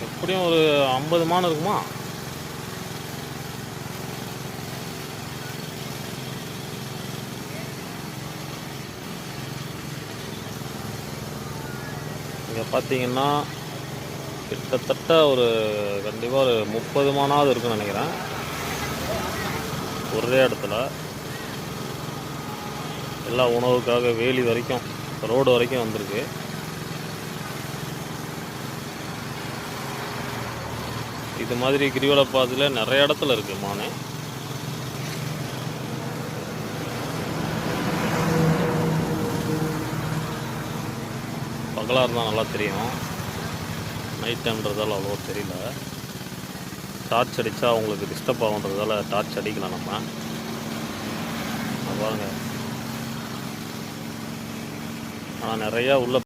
எப்படியும் ஒரு ஐம்பது மான் இருக்குமா? இங்கே பார்த்தீங்கன்னா கிட்டத்தட்ட ஒரு கண்டிப்பாக ஒரு முப்பது மானாவது இருக்குன்னு நினைக்கிறேன். ஒரே இடத்துல. எல்லா உணவுக்காக வேலி வரைக்கும் ரோடு வரைக்கும் வந்திருக்கு. இது மாதிரி கிரிவல பாதையில் நிறைய இடத்துல இருக்குது மானு. பகலாக இருந்தால் நல்லா தெரியும். நைட் டைம்ன்றதால அவ்வளோ தெரியல. டார்ச் அடித்தா அவங்களுக்கு டிஸ்டர்ப் ஆகுன்றதால டார்ச் அடிக்கலாம் நம்ம. பாருங்க ஆனால் நிறையா உள்ள